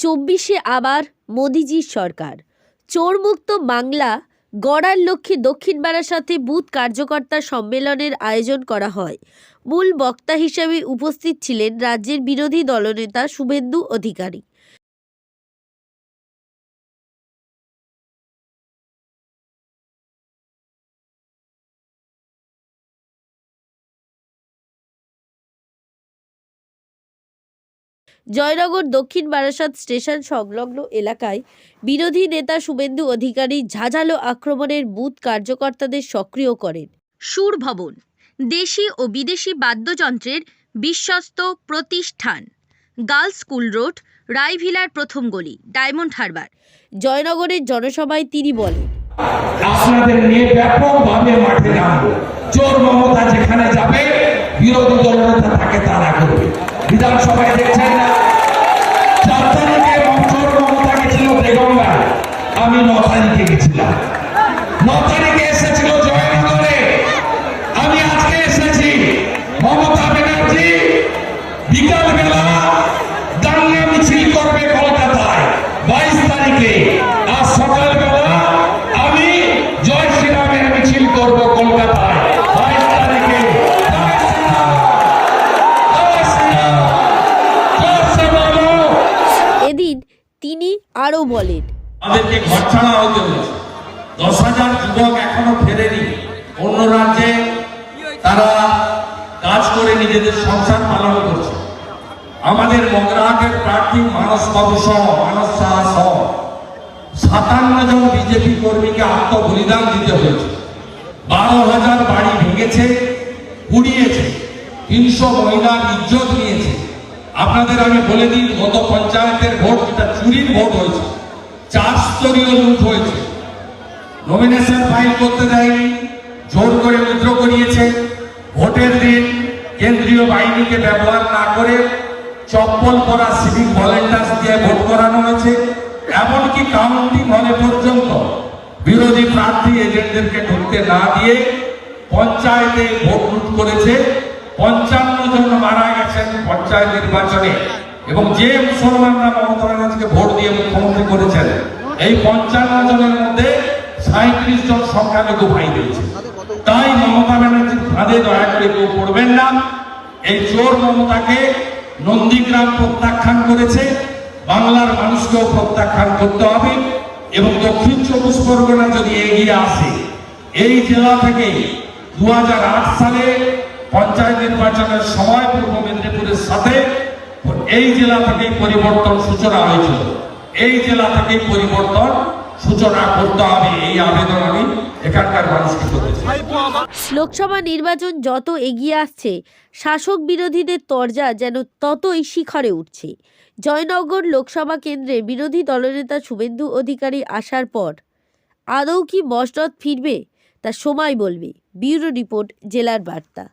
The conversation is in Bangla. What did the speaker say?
চব্বিশে আবার মোদিজির সরকার। চোরমুক্ত বাংলা গড়ার লক্ষ্যে দক্ষিণ সাথে বুথ কার্যকর্তা সম্মেলনের আয়োজন করা হয়। মূল বক্তা হিসেবে উপস্থিত ছিলেন রাজ্যের বিরোধী দলনেতা শুভেন্দু অধিকারী। জয়নগর দক্ষিণ বারাসাত স্টেশন সংলগ্ন এলাকায় বিরোধী নেতা শুভেন্দু অধিকারী ঝাঁঝালো আক্রমণের বুথ কার্যকর্তাদের সক্রিয় করেন। সুর ভবন দেশি ও বিদেশি বাদ্যযন্ত্রের বিশ্বস্ত প্রতিষ্ঠান গার্লস স্কুল রোড রায়ভিলার প্রথম গলি ডায়মন্ড হারবার। জয়নগরের জনসভায় তিনি বলেন আপনাদের নিয়ে ব্যাপকভাবে মাঠে নামবো। চোর মমতা যেখানে যাবে বিরোধী দলনেতা তাকে তাড়া করবে। বিধানসভায় দেখছেন, চার তারিখে চোর মমতা গেছিল বেগঙ্গা আমি ন তারিখে গেছিলাম। ন তারিখে এসেছিল আরও বলেন। আমাদেরকে ঘর ছাড়া হতে হয়েছে। দশ হাজার যুবক এখনও ফেরেনি। অন্য রাজ্যে তারা কাজ করে নিজেদের সংসার পালন করছে। আমাদের প্রার্থী মানস বাবু সহ, মানস সহ, সাতান্ন জন বিজেপি কর্মীকে আত্মবলিদান দিতে হয়েছে। বারো হাজার বাড়ি ভেঙেছে, পুড়িয়েছে। তিনশো মহিলার ইজ্জত নিয়েছে। আপনাদের আমি বলে দিই, গত পঞ্চায়েতের ভোট যেটা চুরির ভোট হয়েছে। চার স্তরীয় লুট হয়েছে। নমিনেশন ফাইল করতে দেয়নি, জোর করে মুদ্র করিয়েছে। ভোটের দিন কেন্দ্রীয় বাহিনীকে ব্যবহার না করে চপ্পল পরা সিভিক ভলেন্টার্স দিয়ে ভোট করানো হয়েছে। এমনকি কাউন্টিং হলে পর্যন্ত বিরোধী প্রার্থী এজেন্টদেরকে ঢুকতে না দিয়ে পঞ্চায়েতে ভোট লুট করেছে। পঞ্চান্ন জন মারা গেছেন পঞ্চায়েত নির্বাচনে। এবং যে মুসলমানরা মমতা ব্যানার্জিকে ভোট দিয়ে মুখ্যমন্ত্রী করেছেন, এই পঞ্চান্ন জনের মধ্যে সাঁত্রিশ জন সংখ্যালঘু ভাই দিয়েছে তাই মমতা ব্যানার্জির ফাঁদে দয়া করে কেউ পড়বেন না। এই চোর মমতাকে নন্দীগ্রাম প্রত্যাখ্যান করেছে। বাংলার মানুষকেও প্রত্যাখ্যান করতে হবে এবং দক্ষিণ চব্বিশ পরগনা যদি এগিয়ে আসে, এই জেলা থেকে দু হাজার আট সালে পঞ্চায়েত নির্বাচনের সময় পূর্ব মেদিনীপুরের সাথে এই জেলা থেকেই পরিবর্তন সূচনা হয়েছিল। এই জেলা থেকেই পরিবর্তন সূচনা করতে হবে এই আবেদন আমি এখানকার মানুষকে করতে লোকসভা নির্বাচন যত এগিয়ে আসছে, শাসক বিরোধীদের তরজা যেন ততই শিখরে উঠছে। জয়নগর লোকসভা কেন্দ্রে বিরোধী দলনেতা শুভেন্দু অধিকারী আসার পর, আদৌ কি মসনদ ফিরবে? তা সময় বলবে। ব্যুরো রিপোর্ট, জেলার বার্তা।